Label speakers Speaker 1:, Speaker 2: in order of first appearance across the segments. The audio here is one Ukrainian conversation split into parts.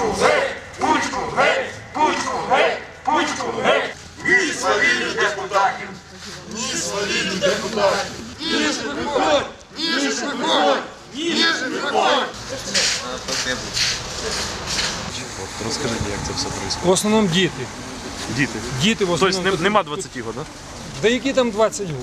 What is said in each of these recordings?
Speaker 1: Пучку геть! Пучку геть! Пучку геть! Пучку геть! Ні свавіллю депутатів! Ні свавіллю депутатів! Ніж виходь! Ніж виходь! Ніж виходь!
Speaker 2: От розкажіть, як це все відбувається.
Speaker 3: В основному діти.
Speaker 2: Діти.
Speaker 3: Діти в
Speaker 2: Тобто
Speaker 3: основному.
Speaker 2: не- нема 20 років, так?
Speaker 3: Да які там 20 років?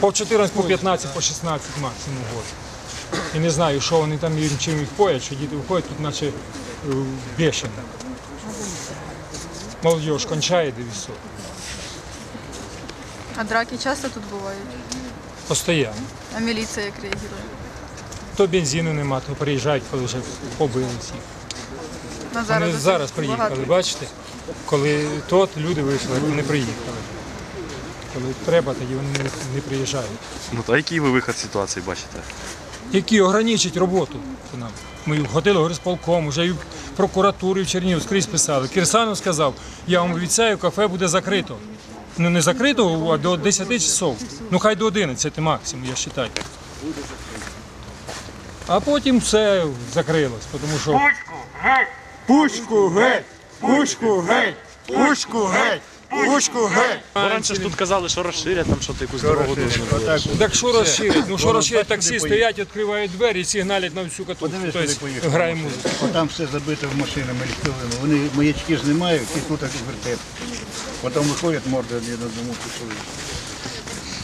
Speaker 3: По 14, по 15, по 16 максимум год. І не знаю, що вони там чим їх поять, що діти виходять тут наче бешені. Молодіж кончає все.
Speaker 4: А драки часто тут бувають?
Speaker 3: Постоянно.
Speaker 4: А міліція як реагує?
Speaker 3: То бензину нема, то приїжджають, коли вже побили всіх.
Speaker 4: На
Speaker 3: Вони зараз приїхали,
Speaker 4: багато.
Speaker 3: бачите? Коли тут люди вийшли, вони приїхали. Коли треба, тоді вони не, не приїжджають.
Speaker 2: Ну то який ви вихід з ситуації бачите?
Speaker 3: Які ограничать роботу нам. Ми ходили горисполком, вже і в прокуратуру, і в Чернігів скрізь писали. Кирсанов сказав, я вам обіцяю, кафе буде закрито. Ну не закрито, а до 10 часов. Ну хай до 11 максимум, я вважаю. А потім все закрилось, тому що
Speaker 1: Пучку геть!
Speaker 3: пучку геть, пучку геть, пучку геть, пучку геть.
Speaker 2: Бо раніше ж тут казали, що розширять там що ти якусь дорогу дуже.
Speaker 3: Так що розширять? Ну що розширять, таксі стоять, відкривають двері і сигналять на всю катушку. Тобто грає музика.
Speaker 5: Бо там все забито машинами легковими. Вони маячки знімають і тут так вертеп. Потім виходять морди на одному пішли.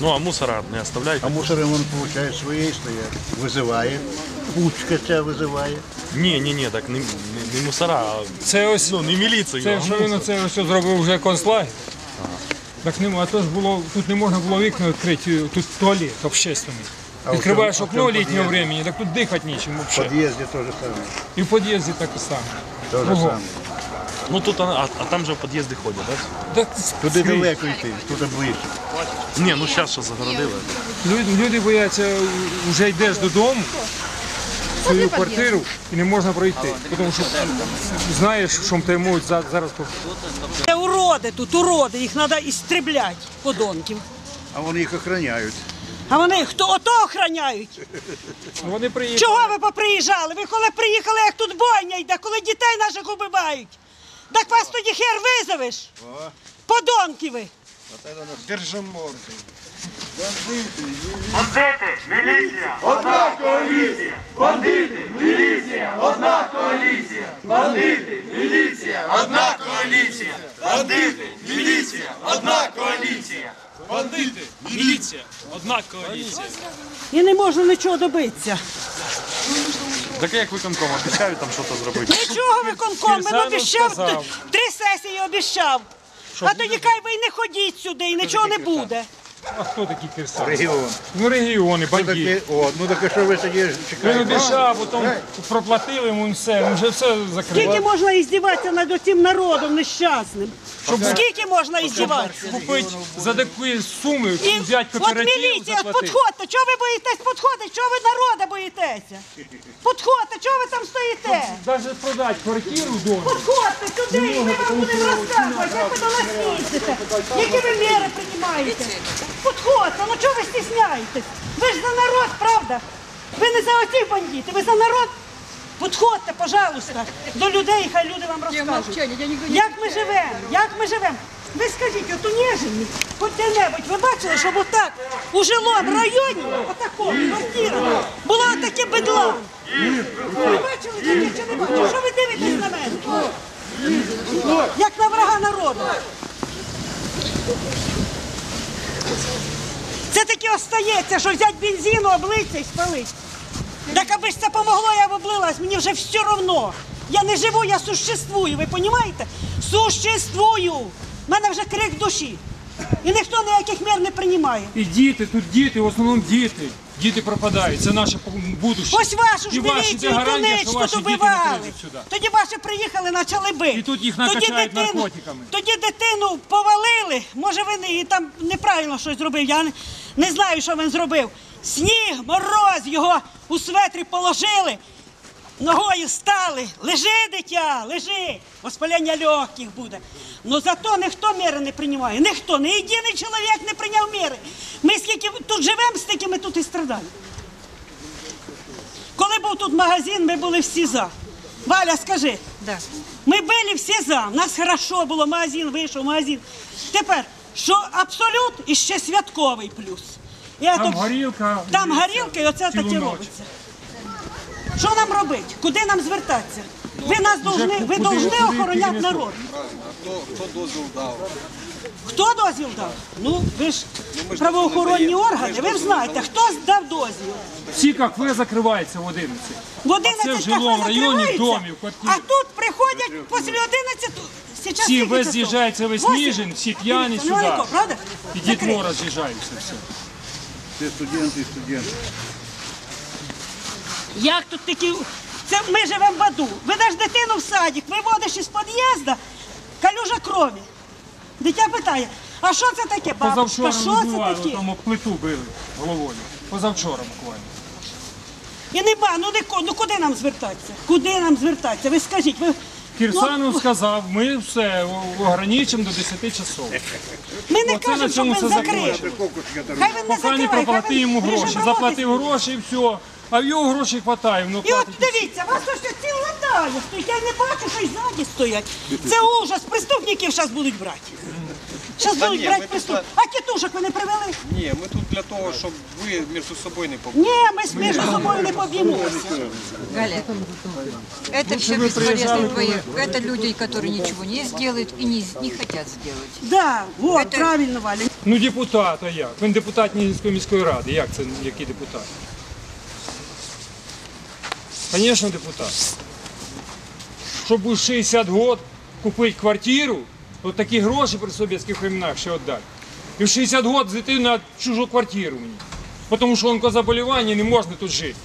Speaker 2: Ну а мусора не оставляють.
Speaker 5: А мусори вони получають своєї стоять. Визиває. Пучка ця визиває.
Speaker 2: Ні, ні, ні, так не, не, не мусора, а
Speaker 3: Це ось
Speaker 2: ну не міліцію.
Speaker 3: Це
Speaker 2: а
Speaker 3: що він
Speaker 2: мусор.
Speaker 3: оце ось зробив вже концлагер. Так нема, а то ж було, тут не можна було вікна відкрити, тут туалет общественний.
Speaker 5: в
Speaker 3: Відкриваєш
Speaker 5: цьому- а в
Speaker 3: окно
Speaker 5: цьому
Speaker 3: літнього
Speaker 5: під'їзді?
Speaker 3: времени, так тут дихати нічим
Speaker 5: В
Speaker 3: взагалі.
Speaker 5: під'їзді теж саме.
Speaker 3: І в під'їзді так і саме.
Speaker 5: Те ж
Speaker 3: Кругом.
Speaker 5: саме.
Speaker 2: Ну тут, а, а там же в під'їзди ходять, так?
Speaker 3: Так,
Speaker 5: Туди далеко йти, туди ближче.
Speaker 2: Ні, ну зараз що загородили.
Speaker 3: Люди, люди бояться, вже йдеш додому, в свою квартиру і не можна пройти. Тому що знаєш, що тебе можуть зараз
Speaker 6: Це уроди тут, уроди, їх треба істребляти, подонків.
Speaker 5: А вони їх охороняють.
Speaker 6: А вони хто ото охороняють?
Speaker 3: вони приїхали.
Speaker 6: Чого ви поприїжджали? Ви коли приїхали, як тут бойня йде, коли дітей наших убивають? Так вас тоді хер визовеш? Подонки ви!
Speaker 1: Бандити! Міліція! Одна коаліція! Бандити! Міліція! Одна коаліція! Бандити! Міліція! Одна коаліція! Бандити! Міліція! Одна коаліція!
Speaker 7: Бандити, міліція, одна коаліція.
Speaker 6: І не можна нічого добитися.
Speaker 2: Так як виконком обіцяють там щось зробити.
Speaker 6: Нічого виконком, він
Speaker 3: Кирсанов
Speaker 6: обіщав,
Speaker 3: сказав.
Speaker 6: три сесії обіщав. А тоді хай ви й не ходіть сюди, і нічого не буде.
Speaker 3: А хто такі кирсани?
Speaker 5: Регіон.
Speaker 3: Ну регіони,
Speaker 5: Ну,
Speaker 3: бандити.
Speaker 5: о, ну так а що ви тоді
Speaker 3: Він
Speaker 5: чекаєте?
Speaker 3: обіцяв, потім проплатили йому все, він вже все
Speaker 6: Скільки
Speaker 3: закрив.
Speaker 6: можна іздіватися над цим народом нещасним? Скільки можна іздіватися?
Speaker 3: Купити за такі суми,
Speaker 6: І
Speaker 3: взяти
Speaker 6: от
Speaker 3: кооператив,
Speaker 6: міліція,
Speaker 3: заплатити.
Speaker 6: підходьте, чого ви боїтесь підходити? Чого ви народа боїтеся? Підходьте, чого ви там стоїте?
Speaker 3: Навіть продати квартиру вдома.
Speaker 6: Підходьте сюди, і ми вам будемо розказувати, як ви до нас їздите, які ви міри приймаєте. Підходьте, ну чого ви стісняєтесь? Ви ж за народ, правда? Ви не за оцих бандитів, ви за народ. Підходьте, пожалуйста, до людей, хай люди вам розкажуть. Як ми живемо? Як ми живемо? Ви скажіть, от у Ніжині, хоч де-небудь, ви бачили, щоб отак у жилому районі, отакому, квартира, було таке бедла. Ви бачили таке чи не бачили? Що ви дивитесь на мене? Як на врага народу. Це таке остається, що взяти бензину, облитися і спалити. Так аби ж це помогло, я б облилась, мені вже все одно. Я не живу, я существую, ви розумієте? Существую! У мене вже крик душі. І ніхто ніяких мер не приймає.
Speaker 3: І діти, тут діти, в основному діти. Діти пропадають, це наше будущее.
Speaker 6: Ось вашу ж
Speaker 3: І ваші
Speaker 6: міліцію
Speaker 3: гарантія, що ваші діти не
Speaker 6: убивали.
Speaker 3: прийдуть сюди.
Speaker 6: Тоді ваші приїхали, почали бити.
Speaker 3: І тут їх
Speaker 6: Тоді
Speaker 3: накачають
Speaker 6: дитину-
Speaker 3: наркотиками.
Speaker 6: Тоді дитину повалили. Може, він і там неправильно щось зробив. Я не, не знаю, що він зробив. Сніг, мороз, його у светрі положили. Ногою стали, лежи, дитя, лежи, воспалення легких буде. Ну зато ніхто міри не приймає. Ніхто, ні єдиний чоловік не прийняв міри. Ми скільки тут живемо, стільки ми тут і страдаємо. Коли був тут магазин, ми були всі за. Валя, скажи. Да. Ми били всі за. У нас хорошо було, магазин вийшов, магазин. Тепер, що абсолют і ще святковий плюс. Я
Speaker 3: Там
Speaker 6: то-
Speaker 3: горілка.
Speaker 6: Там горілка і оце таке робиться. Що нам робити? Куди нам звертатися? Ви нас должны, ви должны охороняти
Speaker 3: тільки не
Speaker 6: народ. Хто дозвіл дав? Ну, ви ж правоохоронні органи, ви ж знаєте, хто дав дозвіл?
Speaker 3: Всі кафе закриваються в 11.
Speaker 6: В 11
Speaker 3: А це в жилому
Speaker 6: кафе
Speaker 3: районі, в.
Speaker 6: А тут приходять після 11, зараз
Speaker 3: Всі
Speaker 6: скільки
Speaker 3: весь
Speaker 6: часов?
Speaker 3: з'їжджається весь
Speaker 6: Восемь?
Speaker 3: Ніжин, всі п'яні сюди.
Speaker 6: правда?
Speaker 3: І
Speaker 6: Закрито.
Speaker 3: дітвора з'їжджаються все.
Speaker 5: Це студенти і студенти.
Speaker 6: Як тут такі... Це ми живемо в аду. Ведеш дитину в садик, виводиш із під'їзду, калюжа крові. Дитя питає, а що це таке, бабушка?
Speaker 3: Позавчора
Speaker 6: Що це
Speaker 3: вибивали,
Speaker 6: таке?
Speaker 3: тому плиту били головою. Позавчора буквально.
Speaker 6: І не ба, ну, не, ко- ну куди нам звертатися? Куди нам звертатися? Ви скажіть, ви...
Speaker 3: Кірсанов
Speaker 6: Ну,
Speaker 3: сказав, ми все ограничимо до 10 часов.
Speaker 6: ми не
Speaker 3: Оце на
Speaker 6: кажемо, що
Speaker 3: цьому
Speaker 6: він
Speaker 3: все
Speaker 6: закрив.
Speaker 3: закінчилось.
Speaker 6: Хай він не
Speaker 3: Поки не
Speaker 6: закриває,
Speaker 3: проплати йому гроші. Заплатив гроші і все. А в його грошей хватає, воно
Speaker 6: І от
Speaker 3: платить.
Speaker 6: дивіться, вас ось ці ладає стоїть. Я не бачу, що й ззаді стоять. Це ужас, преступників зараз будуть брати. Зараз
Speaker 8: Та
Speaker 6: будуть
Speaker 8: ні,
Speaker 6: брати
Speaker 8: ми
Speaker 6: преступників. А тітушок ви не привели?
Speaker 8: Ні, ми тут для того, щоб ви між собою не побили.
Speaker 6: Ні, ми ж між собою не поб'ємося.
Speaker 9: Галя, это все бесполезные твои. Это люди, которые ничего не сделают и не, не хотят сделать.
Speaker 6: Да, от,
Speaker 9: Це-
Speaker 6: правильно, Валя.
Speaker 3: Ну депутат, а як? Він депутат Нігівської міської ради. Як це, який депутат? Звісно, депутат. Щоб у 60 років купити квартиру, от такі гроші при совєтських временах ще віддати. І в 60 років зайти на чужу квартиру мені. Тому що онкозаболівання не можна тут жити.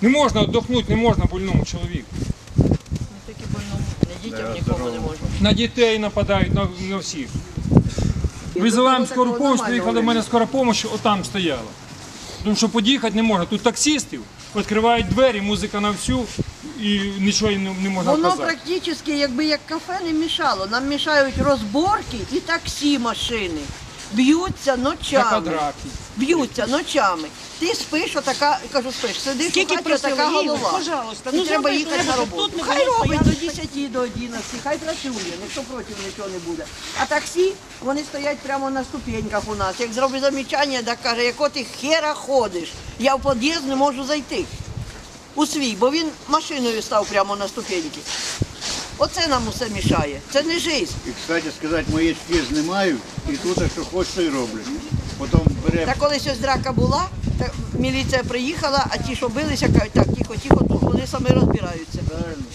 Speaker 3: Не можна віддохнути, не можна больному чоловіку. На дітей нападають, на, на всіх. Визиваємо скору помощь, приїхала до мене скора помощь, отам стояла. Тому що під'їхати не можна. Тут таксистів відкривають двері, музика на всю і нічого не, не можна
Speaker 10: Воно
Speaker 3: казати.
Speaker 10: практично, якби як кафе не мішало. Нам мішають розборки і таксі машини. Б'ються
Speaker 3: Така
Speaker 10: ночами.
Speaker 3: драки.
Speaker 10: Б'ються ночами. Ти спиш, отака, кажу, спиш, сидиш
Speaker 6: Скільки
Speaker 10: у хаті, отака
Speaker 6: просили
Speaker 10: голова.
Speaker 6: пожалуйста, ну
Speaker 10: треба
Speaker 6: зроби
Speaker 10: їхати на
Speaker 6: що-небудь,
Speaker 10: роботу.
Speaker 6: тут не
Speaker 10: Хай
Speaker 6: буде
Speaker 10: робить до
Speaker 6: стояти.
Speaker 10: 10, до 11, хай працює, ніхто проти нічого не буде. А таксі, вони стоять прямо на ступеньках у нас. Як зробить замічання, так каже, яко ти хера ходиш, я в під'їзд не можу зайти. У свій, бо він машиною став прямо на ступеньки. Оце нам усе мішає. Це не життя.
Speaker 5: І, кстати сказати, маячки знімають, і тут, що хочеш, то й роблять. Потім бере
Speaker 10: Та колись ось драка була, та міліція приїхала, а ті, що билися, кажуть, так, тихо, тихо, тут вони самі розбираються.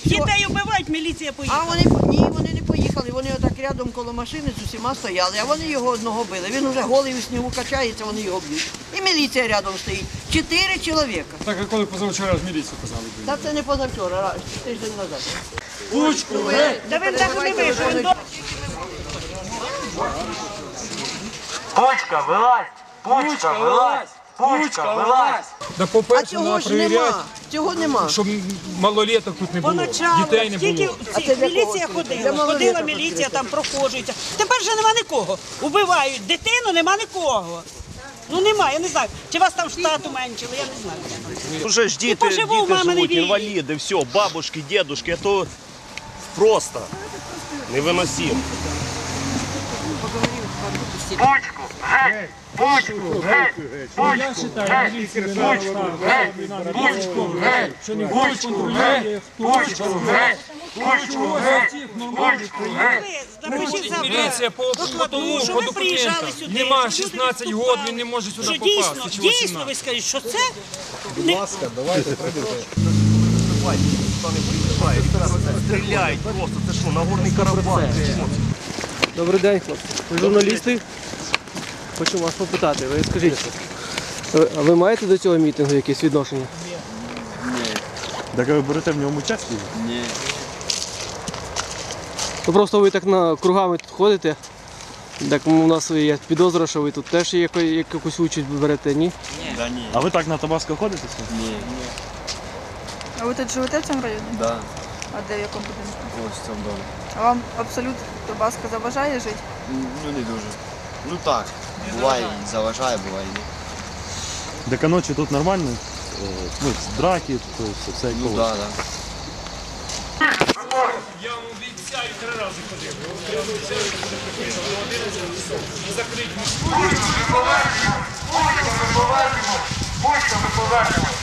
Speaker 6: Дітей вбивають, міліція
Speaker 10: А вони ні, вони не поїхали. Вони отак рядом коло машини з усіма стояли, а вони його одного били. Він уже голий у снігу качається, вони його б'ють. І міліція рядом стоїть. Чотири чоловіка.
Speaker 3: Так як коли позавчора з міліції казали.
Speaker 10: Та це не позавчора, раз, тиждень назад.
Speaker 3: Ручку,
Speaker 6: Та він так не вийшов. він до-
Speaker 1: Пучка, вилазь! Пучка, вилазь! Пучка, вилазь!
Speaker 3: Да
Speaker 10: А
Speaker 3: по-перше,
Speaker 10: цього
Speaker 3: треба
Speaker 10: ж
Speaker 3: перевіряти,
Speaker 10: нема. Цього нема.
Speaker 3: щоб малолеток тут не було,
Speaker 6: ночам,
Speaker 3: дітей не
Speaker 6: скільки
Speaker 3: було.
Speaker 10: А
Speaker 6: ці- міліція ходила, ходила міліція, там проходжується. Тепер вже нема нікого. Убивають дитину, нема нікого. Ну нема, я не знаю. Чи вас там штат уменшили, я не знаю.
Speaker 11: Уже ж діти,
Speaker 6: поживу в
Speaker 11: діти
Speaker 6: мамині
Speaker 11: живуть, інваліди, все, бабушки, дедушки, то просто невиносимо.
Speaker 1: Пучку, геть! Пучку, геть!
Speaker 3: Міліція винна
Speaker 1: Пучку, геть!
Speaker 3: що не
Speaker 1: Пучку, геть! Пучку, геть! Пучку, геть! Пучку, геть!
Speaker 6: Ви
Speaker 3: Міліція по, тому, по
Speaker 6: приїжджали
Speaker 3: документам.
Speaker 6: сюди.
Speaker 3: Нема 16
Speaker 6: виступали,
Speaker 3: років, він не може сюди
Speaker 6: що
Speaker 3: попасти.
Speaker 6: Дійсно, дійсно,
Speaker 3: 18.
Speaker 6: ви скажіть, що це
Speaker 11: Стріляють просто, це що, Нагорний Карабах?
Speaker 12: Добрий день, хлопці. Ви журналісти? Хочу вас попитати. Ви скажіть, ви- а ви маєте до цього мітингу якесь відношення? Ні.
Speaker 2: Так ви берете в ньому участь?
Speaker 12: Ну просто ви так на кругами тут ходите. Так у нас є підозра, що ви тут теж якусь участь берете, ні? Ні.
Speaker 2: А ви так на Табаско ходите?
Speaker 4: А ви тут живете в цьому районі? Так.
Speaker 12: Да.
Speaker 4: А де в якому будинку?
Speaker 12: Ось в цьому домі.
Speaker 4: А вам абсолютно Донбаска заважає жити?
Speaker 12: Ну не дуже. Ну так. Буває заважає, буває ні.
Speaker 2: Дека ночі тут нормально? Е, ну, драки, то все, все
Speaker 11: Ну да, да.
Speaker 3: Я вам обіцяю три рази ходив. Я обіцяю, що закрити до 11
Speaker 1: ми повернемо. Будь-що ми повернемо. Будь-що ми повернемо.